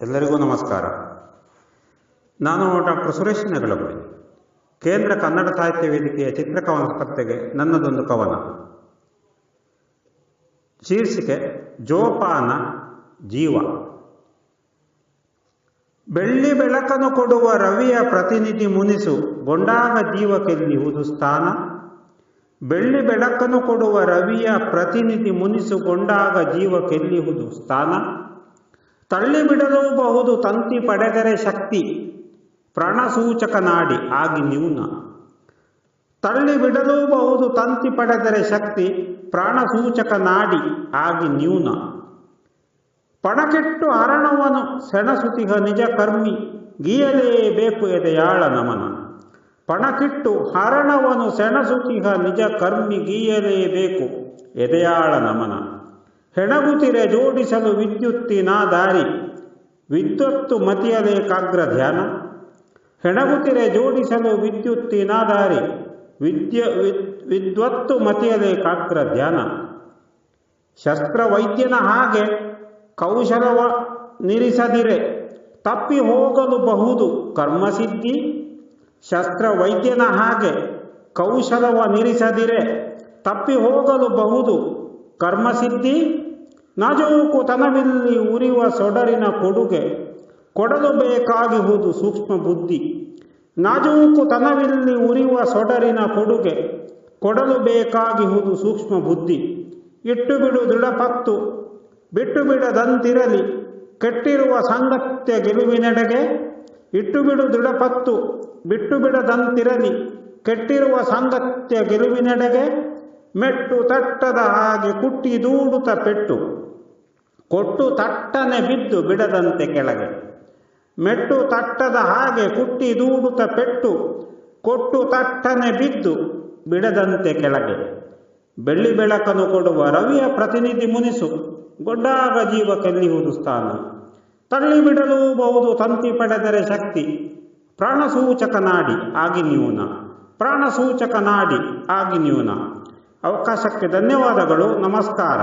ಎಲ್ಲರಿಗೂ ನಮಸ್ಕಾರ. ನಾನು ಡಾಕ್ಟರ್ ಸುರೇಶ್ ನಗಳಬಳಿ ಕೇಂದ್ರ ಕನ್ನಡ ಸಾಹಿತ್ಯ ವೇದಿಕೆಯ ಚಿತ್ರಕವನ ಸ್ಪರ್ಧೆಗೆ ನನ್ನದೊಂದು ಕವನ. ಶೀರ್ಷಿಕೆ, ಜೋಪಾನ ಜೀವ. ಬೆಳ್ಳಿ ಬೆಳಕನ್ನು ಕೊಡುವ ರವಿಯ ಪ್ರತಿನಿಧಿ ಮುನಿಸು ಗೊಂಡಾಗ ಜೀವಕ್ಕೆಲ್ಲಿಹುದು ಸ್ಥಾನ. ಬೆಳ್ಳಿ ಬೆಳಕನ್ನು ಕೊಡುವ ರವಿಯ ಪ್ರತಿನಿಧಿ ಮುನಿಸುಗೊಂಡಾಗ ಜೀವಕ್ಕೆಲ್ಲಿಹುದು ಸ್ಥಾನ. ತಳ್ಳಿಬಿಡಲೂ ಬಿಡಲೂಬಹುದು ತಂತಿ ಪಡೆದರೆ ಶಕ್ತಿ. ಪ್ರಾಣಸೂಚಕ ನಾಡಿ ಆಗಿ ನ್ಯೂನ. ತಳ್ಳಿ ಬಿಡಲೂಬಹುದು ತಂತಿ ಪಡೆದರೆ ಶಕ್ತಿ ಪ್ರಾಣಸೂಚಕ ನಾಡಿ ಆಗಿ ನ್ಯೂನ. ಪಣಕೆಟ್ಟು ಹರಣವನು ಸೆಣಸುತಿಗ ನಿಜ ಕರ್ಮಿ ಗೀಯಲೇಬೇಕು ಎದೆಯಾಳ ನಮನ. ಪಣಕಿಟ್ಟು ಹರಣವನು ಸೆಣಸುತಿಗ ನಿಜ ಕರ್ಮಿ ಗೀಯಲೇಬೇಕು ಎದೆಯಾಳ ನಮನ. ಹೆಣಗುತಿರೆ ಜೋಡಿಸಲು ವಿದ್ಯುತ್ತಿನ ದಾರಿ. ವಿದ್ವತ್ತು ಮತಿಯಲೇಕಾಗ್ರ ಧ್ಯಾನ. ಹೆಣಗುತಿರೆ ಜೋಡಿಸಲು ವಿದ್ಯುತ್ತಿನ ದಾರಿ. ವಿದ್ಯ ವಿದ್ವತ್ತು ಮತಿಯಲೇಕಾಗ್ರ ಧ್ಯಾನ. ಶಸ್ತ್ರವೈದ್ಯನ ಹಾಗೆ ಕೌಶಲವ ನಿರಿಸದಿರೆ. ತಪ್ಪಿ ಹೋಗಲು ಬಹುದು ಕರ್ಮಸಿದ್ಧಿ. ಶಸ್ತ್ರವೈದ್ಯನ ಹಾಗೆ ಕೌಶಲವ ನಿರಿಸದಿರೆ. ತಪ್ಪಿ ಹೋಗಲು ಬಹುದು ಕರ್ಮಸಿದ್ಧಿ. ನಾಜೂಕು ತನವಿಲ್ಲಿ ಉರಿಯುವ ಸೊಡರಿನ ಕೊಡುಗೆ, ಕೊಡಲು ಬೇಕಾಗಿಹುದು ಸೂಕ್ಷ್ಮ ಬುದ್ಧಿ. ನಾಜೂಕು ತನವಿಲ್ಲಿ ಉರಿಯುವ ಸೊಡರಿನ ಕೊಡುಗೆ, ಕೊಡಲು ಬೇಕಾಗಿಹುದು ಸೂಕ್ಷ್ಮ ಬುದ್ಧಿ. ಇಟ್ಟು ಬಿಡು ದೃಢಪತ್ತು ಬಿಟ್ಟು ಬಿಡದಂತಿರಲಿ ಕೆಟ್ಟಿರುವ ಸಂಗತ್ಯ ಗೆಲುವಿನೆಡೆಗೆ. ಇಟ್ಟು ಬಿಡು ದೃಢಪತ್ತು ಬಿಟ್ಟು ಬಿಡದಂತಿರಲಿ ಕೆಟ್ಟಿರುವ ಸಾಂಗತ್ಯ ಗೆಲುವಿನೆಡೆಗೆ. ಮೆಟ್ಟು ತಟ್ಟದ ಹಾಗೆ ಕುಟ್ಟಿ ದೂಡುತ್ತ ಪೆಟ್ಟು. ಕೊಟ್ಟು ತಟ್ಟನೆ ಬಿದ್ದು ಬಿಡದಂತೆ ಕೆಳಗೆ. ಮೆಟ್ಟು ತಟ್ಟದ ಹಾಗೆ ಕುಟ್ಟಿ ದೂಡುತ್ತ ಪೆಟ್ಟು. ಕೊಟ್ಟು ತಟ್ಟನೆ ಬಿದ್ದು ಬಿಡದಂತೆ ಕೆಳಗೆ. ಬೆಳ್ಳಿ ಬೆಳಕನ್ನು ಕೊಡುವ ರವಿಯ ಪ್ರತಿನಿಧಿ ಮುನಿಸು. ಗೊಡ್ಡಾಗ ಜೀವ ಕೆಲ್ಲಿಹುದು ಸ್ಥಾನ. ತಳ್ಳಿ ಬಿಡಲೂ ಬಹುದು ತಂತಿ ಪಡೆದರೆ ಶಕ್ತಿ. ಪ್ರಾಣಸೂಚಕ ನಾಡಿ ಆಗಿ ನ್ಯೂನ ಪ್ರಾಣಸೂಚಕ ನಾಡಿ ಆಗಿ ನ್ಯೂನ ಅವಕಾಶಕ್ಕೆ ಧನ್ಯವಾದಗಳು. ನಮಸ್ಕಾರ.